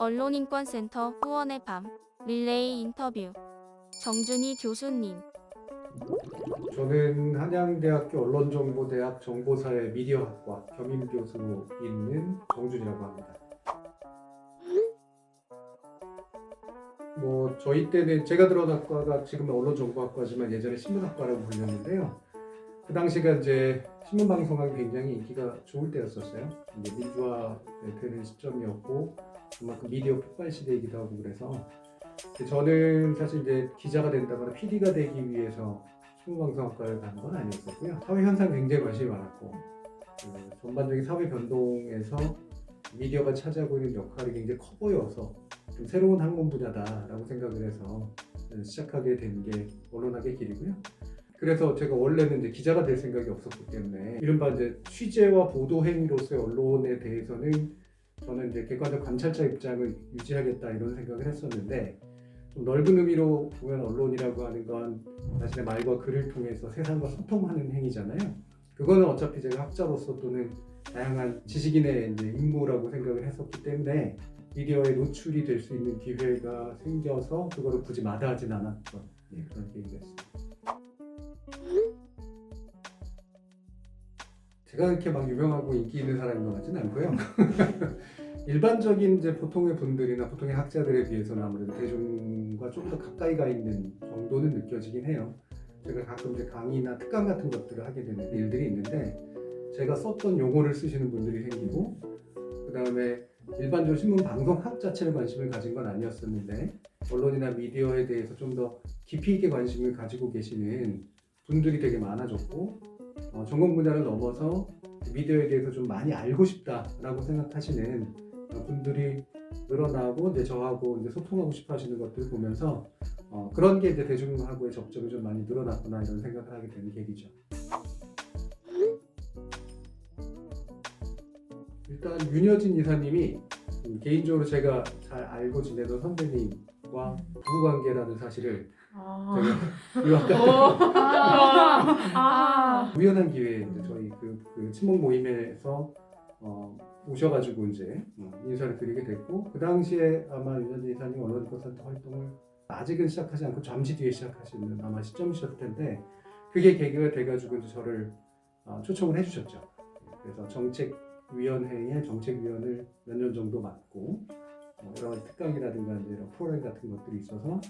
언론인권센터 후원의 밤 릴레이 인터뷰 정준희 교수님 저는 한양대학교 언론정보대학 정보사회 미디어학과 겸임 교수로 있는 정준이라고 합니다. 뭐 저희 때는 제가 들어온 학과가 지금은 언론정보학과지만 예전에 신문학과라고 불렸는데요. 그 당시가 이제 신문 방송하기 굉장히 인기가 좋을 때였었어요. 이제 민주화 되는 시점이었고 그만큼 미디어 폭발 시대이기도 하고 그래서 저는 사실 이제 기자가 된다거나 PD가 되기 위해서 신문방송학과를 가는 건 아니었었고요. 사회 현상 굉장히 관심이 많았고 그 전반적인 사회 변동에서 미디어가 차지하고 있는 역할이 굉장히 커 보여서 좀 새로운 학문 분야다라고 생각을 해서 시작하게 된 게 언론학의 길이고요. 그래서 제가 원래는 이제 기자가 될 생각이 없었기 때문에 이른바 이제 취재와 보도 행위로서의 언론에 대해서는 저는 이제 객관적 관찰자 입장을 유지하겠다 이런 생각을 했었는데 좀 넓은 의미로 보면 언론이라고 하는 건 자신의 말과 글을 통해서 세상과 소통하는 행위잖아요. 그거는 어차피 제가 학자로서 또는 다양한 지식인의 이제 임무라고 생각을 했었기 때문에 미디어에 노출이 될 수 있는 기회가 생겨서 그거를 굳이 마다하진 않았던 예, 그런 계기였습니다. 제가 이렇게 막 유명하고 인기 있는 사람인 것 같지는 않고요. 일반적인 이제 보통의 분들이나 보통의 학자들에 비해서는 아무래도 대중과 좀더 가까이 가 있는 정도는 느껴지긴 해요. 제가 가끔 이제 강의나 특강 같은 것들을 하게 되는 일들이 있는데 제가 썼던 용어를 쓰시는 분들이 생기고 그 다음에 일반적으로 신문 방송학 자체를 관심을 가진 건 아니었었는데 언론이나 미디어에 대해서 좀 더 깊이 있게 관심을 가지고 계시는 분들이 되게 많아졌고 어, 전공 분야를 넘어서 미디어에 대해서 좀 많이 알고 싶다라고 생각하시는 어, 분들이 늘어나고 이제 저하고 이제 소통하고 싶어 하시는 것들을 보면서 어, 그런 게 이제 대중하고의 접점이 좀 많이 늘어났구나 이런 생각을 하게 되는 계기죠. 일단 윤여진 이사님이 음, 개인적으로 제가 잘 알고 지내던 선배님과 부부관계라는 사실을 아. 이 아까 아. 아. 우연한 기회에 이제 저희 그, 그 친목 모임에서 어, 오셔가지고 이제 어, 인사를 드리게 됐고 그 당시에 아마 윤현진 이사님 언론인권센터 활동을 아직은 시작하지 않고 잠시 뒤에 시작하시는 아마 시점이셨을 텐데 그게 계기가 돼가지고 이제 저를 어, 초청을 해주셨죠. 그래서 정책위원회의 정책위원을 몇 년 정도 맡고 어, 여러 가지 특강이라든가 이제 이런 프로그램 같은 것들이 있어서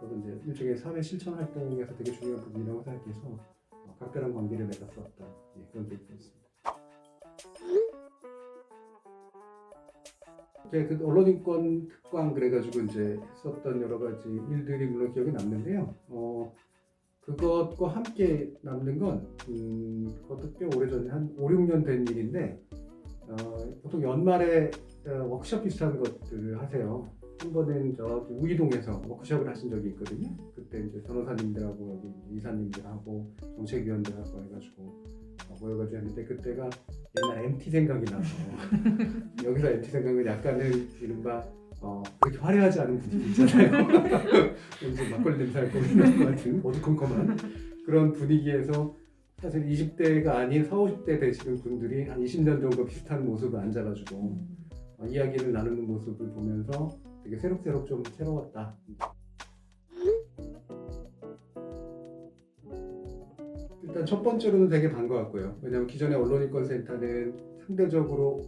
저도 이제 일종의 사회 실천 활동에서 되게 중요한 부분이라고 생각해서 어, 각별한 관계를 맺었었던 예, 그런 계기가 있습니다. 제가 그 언론인권 특강 그래가지고 이제 했었던 여러 가지 일들이 물론 기억에 남는데요. 어, 그것과 함께 남는 건 음, 그것도 꽤 오래전에 한 5, 6년 된 일인데 어, 보통 연말에 어, 워크숍 비슷한 것들을 하세요. 한 번은 저 우이동에서 워크숍을 하신 적이 있거든요. 그때 이제 변호사님들하고 여기 이사님들하고 정책위원들하고 해가지고 어, 모여가지고 했는데 그때가 옛날 MT 생각이 나서 여기서 MT 생각은 약간은 이른바 어, 그렇게 화려하지 않은 분위기 있잖아요. 왠지 막걸리 냄새 날것 같은 어두컴컴한 그런 분위기에서 사실 20대가 아닌 40, 50대 되시는 분들이 한 20년 정도 비슷한 모습을 앉아가지고 어, 이야기를 나누는 모습을 보면서 되게 새록새록 좀 새로웠다. 일단 첫 번째로는 되게 반가웠고요. 왜냐하면 기존의 언론인권센터는 상대적으로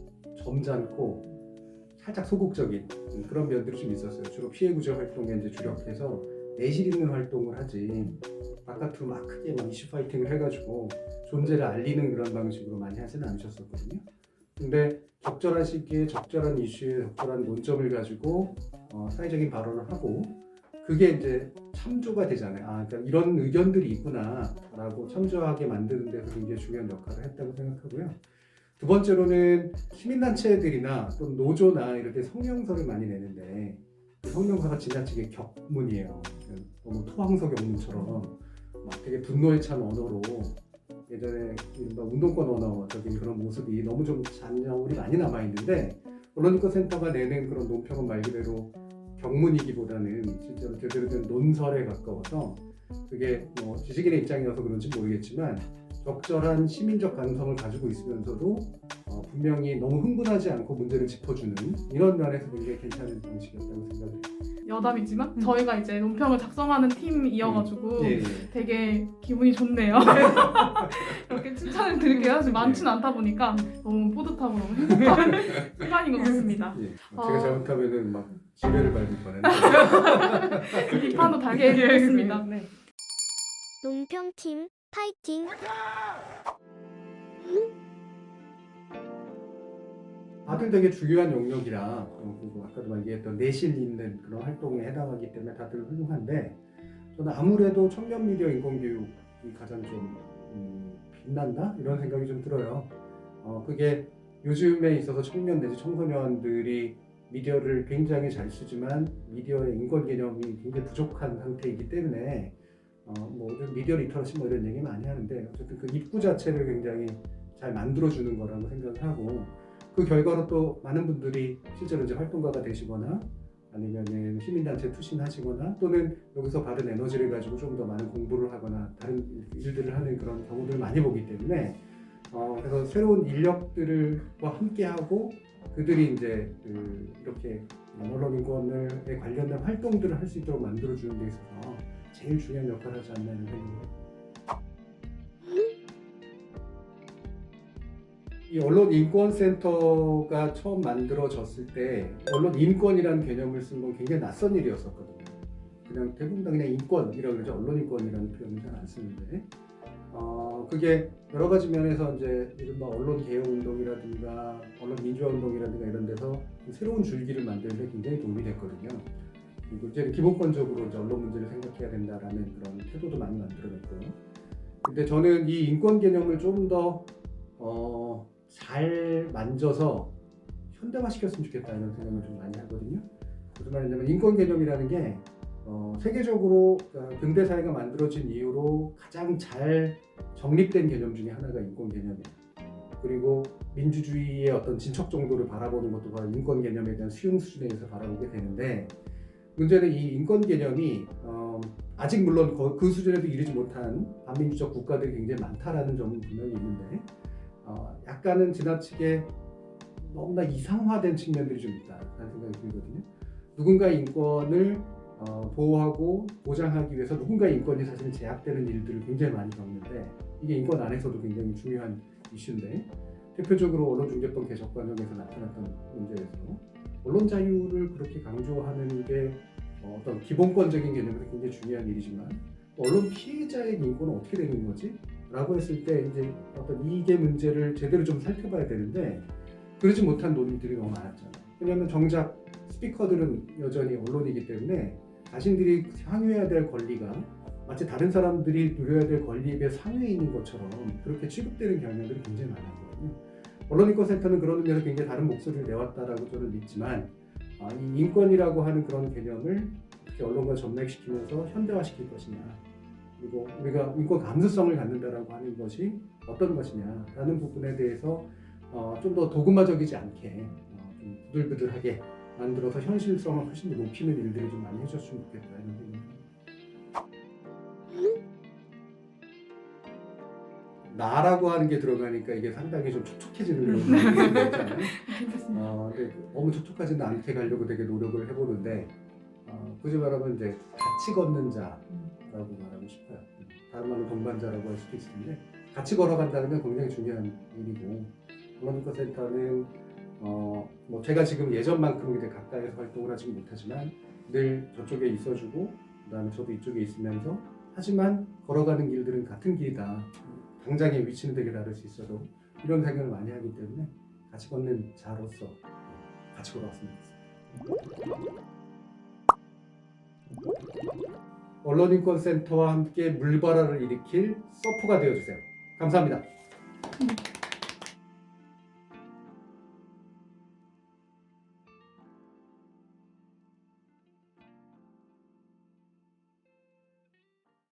점잖고 살짝 소극적인 그런 면들이 좀 있었어요. 주로 피해 구제 활동에 이제 주력해서 내실 있는 활동을 하지 바깥으로 막 크게 막 이슈 파이팅을 해가지고 존재를 알리는 그런 방식으로 많이 하지는 않으셨었거든요. 근데 적절한 시기에 적절한 이슈에 적절한 논점을 가지고 어, 사회적인 발언을 하고 그게 이제 참조가 되잖아요. 아, 그러니까 이런 의견들이 있구나라고 참조하게 만드는 데서 굉장히 중요한 역할을 했다고 생각하고요. 두 번째로는 시민단체들이나 또 노조나 이럴 때 성명서를 많이 내는데 그 성명서가 지나치게 격문이에요. 너무 토항서 격문처럼 막 되게 분노에 찬 언어로 예전에 이른바 운동권 언어적인 그런 모습이 너무 좀 잔여울이 많이 남아 있는데 언론인권센터가 내는 그런 논평은 말 그대로 경문이기보다는 실제로 제대로 된 논설에 가까워서 그게 뭐 지식인의 입장이어서 그런지 모르겠지만 적절한 시민적 감성을 가지고 있으면서도 어, 분명히 너무 흥분하지 않고 문제를 짚어주는 이런 면에서 굉장히 괜찮은 방식이었다고 생각해요. 여담이지만 음. 저희가 이제 논평을 작성하는 팀이어가지고 예, 예. 되게 기분이 좋네요. 이렇게 칭찬을 드릴게요. 지금 많지는 않다 보니까 너무 뿌듯하고 너무 행복한 시간인 것 같습니다. 예. 어. 제가 잘못하면은 막 지뢰를 밟을 뻔했는데 비판도 달게 해드리겠습니다. 네. 논평팀 파이팅! 다들 되게 중요한 영역이라 어, 그리고 아까도 얘기했던 내실 있는 그런 활동에 해당하기 때문에 다들 훌륭한데 저는 아무래도 청년 미디어 인권 교육이 가장 좀 음, 빛난다 이런 생각이 좀 들어요. 어, 그게 요즘에 있어서 청년 내지 청소년들이 미디어를 굉장히 잘 쓰지만 미디어의 인권 개념이 굉장히 부족한 상태이기 때문에 어, 뭐 요즘 미디어 리터러시 뭐 이런 얘기 많이 하는데 어쨌든 그 입구 자체를 굉장히 잘 만들어주는 거라고 생각을 하고 그 결과로 또 많은 분들이 실제로 이제 활동가가 되시거나 아니면은 시민단체 투신하시거나 또는 여기서 받은 에너지를 가지고 좀 더 많은 공부를 하거나 다른 일들을 하는 그런 경우들을 많이 보기 때문에 어, 그래서 새로운 인력들과 함께하고 그들이 이제 그 이렇게 언론 인권에 관련된 활동들을 할 수 있도록 만들어주는 데 있어서 제일 중요한 역할을 하지 않나 이런 생각이 이 언론 인권 센터가 처음 만들어졌을 때 언론 인권이라는 개념을 쓴 건 굉장히 낯선 일이었었거든요. 그냥 대부분 다 그냥 인권이라고 그러죠. 언론 인권이라는 표현을 잘 안 쓰는데 어 그게 여러 가지 면에서 이제 이른바 언론 개혁 운동이라든가 언론 민주화 운동이라든가 이런 데서 새로운 줄기를 만드는데 굉장히 도움이 됐거든요. 그리고 이제 기본권적으로 이제 언론 문제를 생각해야 된다라는 그런 태도도 많이 만들어냈고요. 근데 저는 이 인권 개념을 좀더 어, 잘 만져서 현대화 시켰으면 좋겠다 이런 생각을 좀 많이 하거든요. 무슨 말이냐면 인권 개념이라는 게 어, 세계적으로 그러니까 근대 사회가 만들어진 이후로 가장 잘 정립된 개념 중에 하나가 인권 개념이에요. 그리고 민주주의의 어떤 진척 정도를 바라보는 것도 바로 인권 개념에 대한 수용 수준에 의해서 바라보게 되는데 문제는 이 인권 개념이 어, 아직 물론 거- 그 수준에도 이르지 못한 반민주적 국가들이 굉장히 많다라는 점은 분명히 있는데 어, 약간은 지나치게 너무나 이상화된 측면들이 좀 있다라는 생각이 들거든요. 누군가의 인권을 어, 보호하고 보장하기 위해서 누군가의 인권이 사실 제약되는 일들을 굉장히 많이 겪는데 이게 인권 안에서도 굉장히 중요한 이슈인데 대표적으로 언론중재법 개정 과정에서 나타났던 문제에서 언론 자유를 그렇게 강조하는 게 어, 어떤 기본권적인 개념에서 굉장히 중요한 일이지만 언론 피해자의 인권은 어떻게 되는 거지? 라고 했을 때 이제 어떤 이게 문제를 제대로 좀 살펴봐야 되는데 그러지 못한 논의들이 너무 많았잖아요. 왜냐하면 정작 스피커들은 여전히 언론이기 때문에 자신들이 향유해야 될 권리가 마치 다른 사람들이 누려야 될 권리에 상위에 있는 것처럼 그렇게 취급되는 경향들이 굉장히 많았거든요. 언론인권센터는 그런 의미에서 굉장히 다른 목소리를 내왔다라고 저는 믿지만 아, 이 인권이라고 하는 그런 개념을 어떻게 언론과 접맥시키면서 현대화시킬 것이냐 그리고 우리가 인권 감수성을 갖는다라고 하는 것이 어떤 것이냐라는 부분에 대해서 어, 좀 더 도구마적이지 않게 어, 좀 부들부들하게 만들어서 현실성을 훨씬 더 높이는 일들을 좀 많이 해줬으면 좋겠다 이런 생각입니다. 나라고 하는 게 들어가니까 이게 상당히 좀 촉촉해지는 그런 느낌이 있잖아요. 어, 근데 너무 촉촉하지는 않게 가려고 되게 노력을 해보는데 어, 굳이 말하면 이제 같이 걷는 자라고 말하고 싶어요. 다른 말로 동반자라고 할 수도 있을 텐데 같이 걸어간다는 건 굉장히 중요한 일이고 언론인권센터는 어, 뭐 제가 지금 예전만큼 이제 가까이서 활동을 하지 못하지만 늘 저쪽에 있어주고 그다음에 저도 이쪽에 있으면서 하지만 걸어가는 길들은 같은 길이다. 당장의 위치는 되게 다를 수 있어도 이런 생각을 많이 하기 때문에 같이 걷는 자로서 같이 걸어왔으면 좋겠습니다. 언론인권센터와 함께 물바라를 일으킬 서프가 되어주세요. 감사합니다.